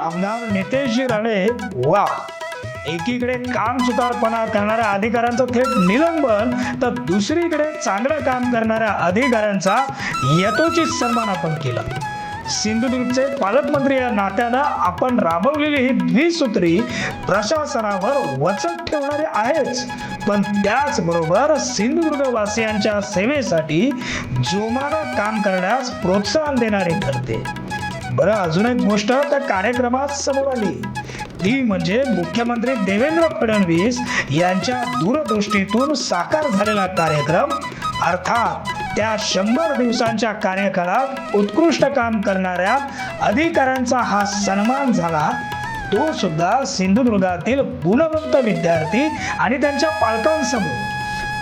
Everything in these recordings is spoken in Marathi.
आमदार नितेशजी राणे वा एकीकडे काम सुतारपणा करणाऱ्या अधिकाऱ्यांचं थेट निलंबन तर दुसरीकडे चांगलं काम करणाऱ्या अधिकाऱ्यांचा यथोचित सन्मान आपण केला. सिंधुदुर्गचे पालकमंत्री या नात्यानं आपण राबवलेली ही द्विसूत्री प्रशासनावर वचक ठेवणारे आहेच. पण त्याचबरोबर सिंधुदुर्गवासियांच्या सेवेसाठी जोमानं काम करण्यास प्रोत्साहन देणारे ठरते. बरं अजून एक गोष्ट त्या कार्यक्रमात समोर आली. ती म्हणजे मुख्यमंत्री देवेंद्र फडणवीस यांच्या दूरदृष्टीतून साकार झालेला कार्यक्रम अर्थात त्या शंभर दिवसांच्या कार्यकाळात उत्कृष्ट काम करणाऱ्या अधिकाऱ्यांचा हा सन्मान झाला. तो सुद्धा सिंधुदुर्गातील गुणवंत विद्यार्थी आणि त्यांच्या पालकांसमोर.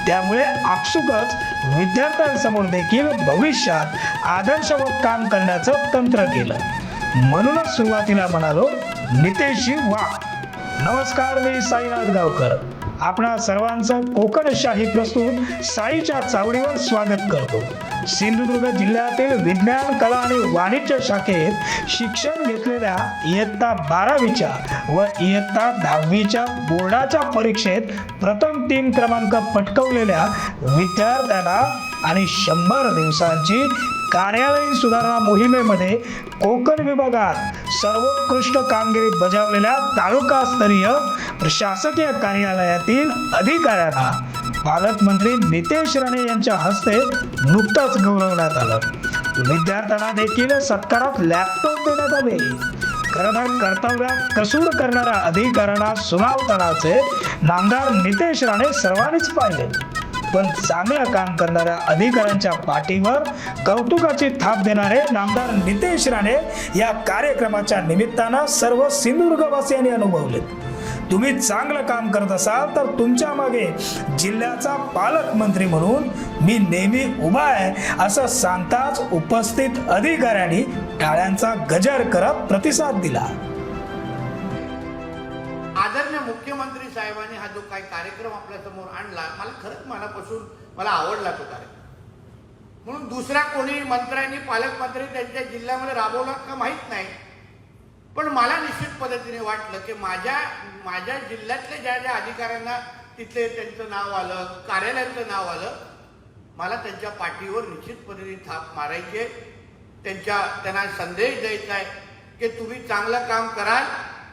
त्यामुळे आपसुकच विद्यार्थ्यांसमोर देखील भविष्यात आदर्शवत काम करण्याचं तंत्र केलं. म्हणूनच सुरुवातीला म्हणालो नितेशी वा नमस्कार मी साईनाथ गावकर. आपणा सर्वांचं कोकणशाही प्रस्तुत साईच्या चावडीवर स्वागत करतो. सिंधुदुर्ग जिल्ह्यातील विज्ञान कला आणि वाणिज्य शाखेत शिक्षण घेतलेल्या इयत्ता बारावीच्या व इयत्ता दहावीच्या बोर्डाच्या परीक्षेत प्रथम तीन क्रमांक पटकवलेल्या विद्यार्थ्यांना आणि शंभर दिवसांची कार्यालयीन सुधारणा मोहिमेमध्ये कोकण विभागात सर्वोत्कृष्ट कामगिरी बजावलेल्या तालुकास्तरीय शासकीय कार्यालयातील अधिकाऱ्यांना पालकमंत्री नितेश राणे यांच्या हस्ते नुकतंच गौरवण्यात आलं. विद्यार्थ्यांना देखील सत्कारात लॅपटॉप देण्यात आले. खरं कर्तव्यात कसूर करणाऱ्या अधिकाऱ्यांना सुनावतानाचे नामदार नितेश राणे सर्वांनीच पाहिले. पण चांगलं काम करणाऱ्या अधिकाऱ्यांच्या पाठीवर कौतुकाची थाप देणारे नामदार नितेश राणे या कार्यक्रमाच्या निमित्तानं सर्व सिंधुदुर्गवासियांनी अनुभवले. तुम्ही चांगलं काम करत असाल तर तुमच्या मागे जिल्ह्याचा पालकमंत्री म्हणून मी नेहमी उभा आहे असं सांगताच उपस्थित अधिकाऱ्यांनी टाळ्यांचा गजर करत प्रतिसाद दिला. मुख्यमंत्री साहेबांनी हा जो काही कार्यक्रम आपल्यासमोर आणला मला खरंच मनापासून मला आवडला तो कार्यक्रम. म्हणून दुसऱ्या कोणी मंत्र्यांनी पालकमंत्री त्यांच्या जिल्ह्यामध्ये राबवला का माहीत नाही. पण मला निश्चित पद्धतीने वाटलं की माझ्या माझ्या जिल्ह्यातल्या ज्या ज्या अधिकाऱ्यांना तिथे त्यांचं नाव आलं कार्यालयाचं नाव आलं मला त्यांच्या पाठीवर निश्चित पद्धतीने थाप मारायची त्यांच्या त्यांना संदेश द्यायचा आहे की तुम्ही चांगलं काम कराल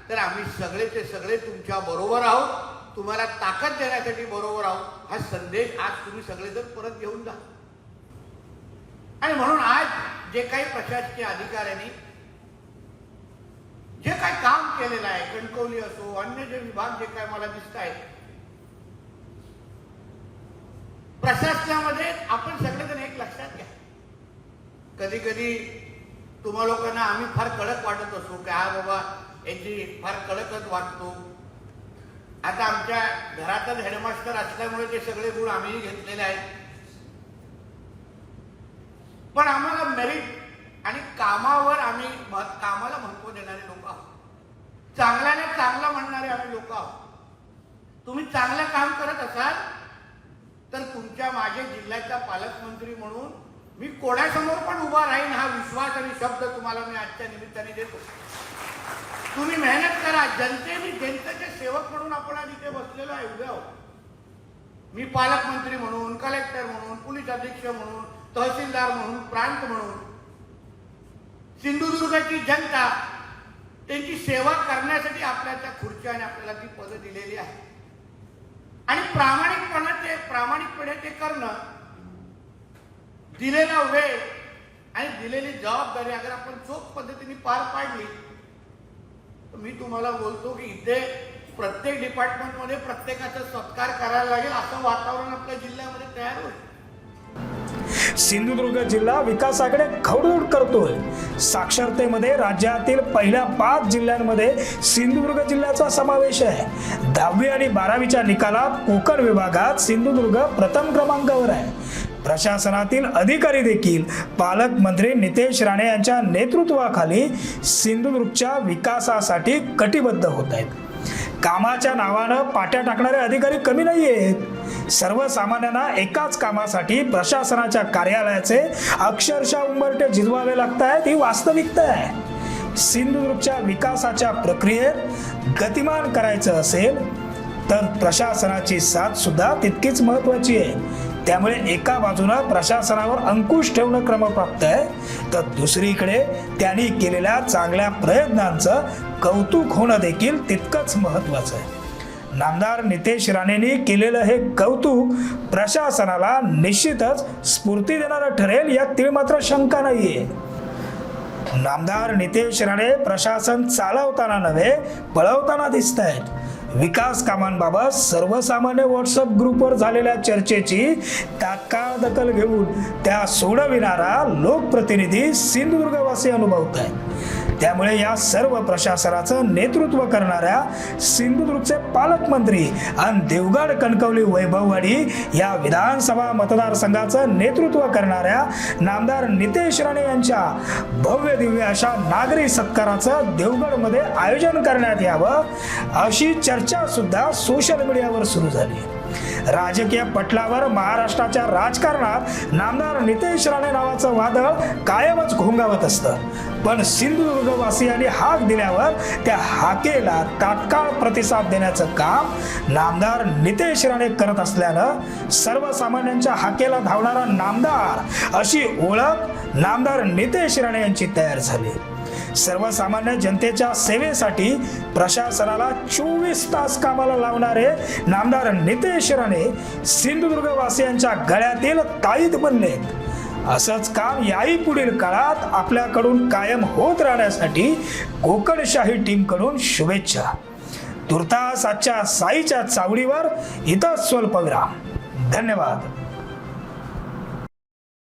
तर आम्ही सगळेचे सगळे तुमच्या बरोबर आहोत. तुम्हाला ताकद देण्यासाठी बरोबर आहोत. हा संदेश आज तुम्ही सगळेजण परत घेऊन जा. आणि म्हणून आज जे काही प्रशासकीय अधिकाऱ्यांनी जे काही काम केलेलं आहे कणकवली असो अन्य जे विभाग जे काय मला दिसत आहेत प्रशासनामध्ये आपण सगळेजण एक लक्षात घ्या. कधी कधी तुम्हा लोकांना आम्ही फार कडक वाटत असो की हा बाबा यांची फार कडकच वाटतो आता आमच्या घरातच हेडमास्टर असल्यामुळे ते सगळे गुण आम्ही घेतलेले आहेत. पण आम्हाला मेरिट आणि कामावर आम्ही कामाला महत्त्व देणारे लोक आहोत. चांगल्याने चांगलं म्हणणारे आम्ही लोक आहोत. तुम्ही चांगलं काम करत असाल तर तुमच्या मागे जिल्ह्याचा पालकमंत्री म्हणून मी कोणासमोर पण उभा राहीन हा विश्वास आणि शब्द तुम्हाला मी आजच्या निमित्ताने देतो. तुम्ही मेहनत करा. जनतेने जनतेचे सेवक म्हणून आपण आज इथे बसलेलो आहे उभे आहोत मी पालकमंत्री म्हणून कलेक्टर म्हणून पोलीस अधीक्षक म्हणून तहसीलदार म्हणून प्रांत म्हणून सिंधुदुर्गाची जनता त्यांची सेवा करण्यासाठी आपल्या त्या खुर्च्या आणि आपल्याला ती पदं दिलेली आहे आणि प्रामाणिकपणे ते प्रामाणिकपणे ते करणं दिलेला वेळ आणि दिलेली जबाबदारी अगर आपण चोख पद्धतीने पार पाडली मी तुम्हाला बोलतो की इथे प्रत्येक डिपार्टमेंटमध्ये प्रत्येकाचा सत्कार करायला लागेल. असं वातावरण आपल्या जिल्ह्यामध्ये तयार होईल. सिंधुदुर्ग जिल्हा विकासाकडे खवडूड करतोय. साक्षरतेमध्ये राज्यातील पहिल्या पाच जिल्ह्यांमध्ये सिंधुदुर्ग जिल्ह्याचा समावेश आहे. दहावी आणि बारावीच्या निकालात कोकण विभागात सिंधुदुर्ग प्रथम क्रमांकावर आहे. प्रशासनातील अधिकारी देखील पालकमंत्री नितेश राणे यांच्या नेतृत्वाखाली सिंधुदुर्गच्या विकासासाठी कटिबद्ध होत आहेत. कामाच्या नावानं पाट्या टाकणारे अधिकारी कमी नाही आहेत सर्वसामान्यांना एकाच कामासाठी प्रशासनाच्या कार्यालयाचे अक्षरशः उंबरटे झिजवावे लागत आहेत ही वास्तविकता आहे. सिंधुदुर्गच्या विकासाच्या प्रक्रियेत गतिमान करायचं असेल तर प्रशासनाची साथ सुद्धा तितकीच महत्वाची आहे. त्यामुळे एका बाजूनं प्रशासनावर अंकुश ठेवणं क्रमप्राप्त आहे. तर दुसरीकडे त्यांनी केलेल्या चांगल्या प्रयत्नांचं कौतुक होणं देखील तितकंच महत्वाचं आहे. नामदार नितेश राणेंनी केलेलं हे कौतुक प्रशासनाला निश्चितच स्फूर्ती देणारं ठरेल यात तीळ मात्र शंका आहे नामदार नितेश राणे प्रशासन चालवताना नव्हे पळवताना दिसत आहेत विकास कामांबाबत सर्वसामान्य व्हॉट्सअप ग्रुपवर झालेल्या चर्चेची तात्काळ दखल घेऊन त्या सोडविणारा लोकप्रतिनिधी सिंधुदुर्गवासी अनुभवत आहेत त्यामुळे या सर्व प्रशासनाचं नेतृत्व करणाऱ्या सिंधुदुर्गचे पालकमंत्री आणि देवगड कणकवली वैभववाडी या विधानसभा मतदारसंघाचं नेतृत्व करणाऱ्या नामदार नितेश राणे यांच्या भव्य दिव्य अशा नागरी सत्काराचं देवगडमध्ये आयोजन करण्यात यावं अशी चर्चा सुद्धा सोशल मीडियावर सुरू झाली. राजकीय पटलावर महाराष्ट्राच्या राजकारणात नामदार नितेश राणे नावाचं वादळ कायमच घोंगावत असतं. पण सिंधुदुर्गवासियांनी हाक दिल्यावर त्या हाकेला तात्काळ प्रतिसाद देण्याचं काम नामदार नितेश राणे करत असल्यानं सर्वसामान्यांच्या हाकेला धावणारा नामदार अशी ओळख नामदार नितेश राणे यांची तयार झाली. सर्वसामान्य जनतेच्या सेवेसाठी प्रशासनाला चोवीस तास कामाला लावणारे नामदार नितेश राणे सिंधुदुर्ग वासियांच्या गळ्यातील ताईत बनले. असंच काम याही पुढील काळात आपल्याकडून कायम होत राहण्यासाठी कोकणशाही टीमकडून शुभेच्छा. तुर्तास आजच्या साईच्या चावडीवर इथं स्वल्पविराम. धन्यवाद.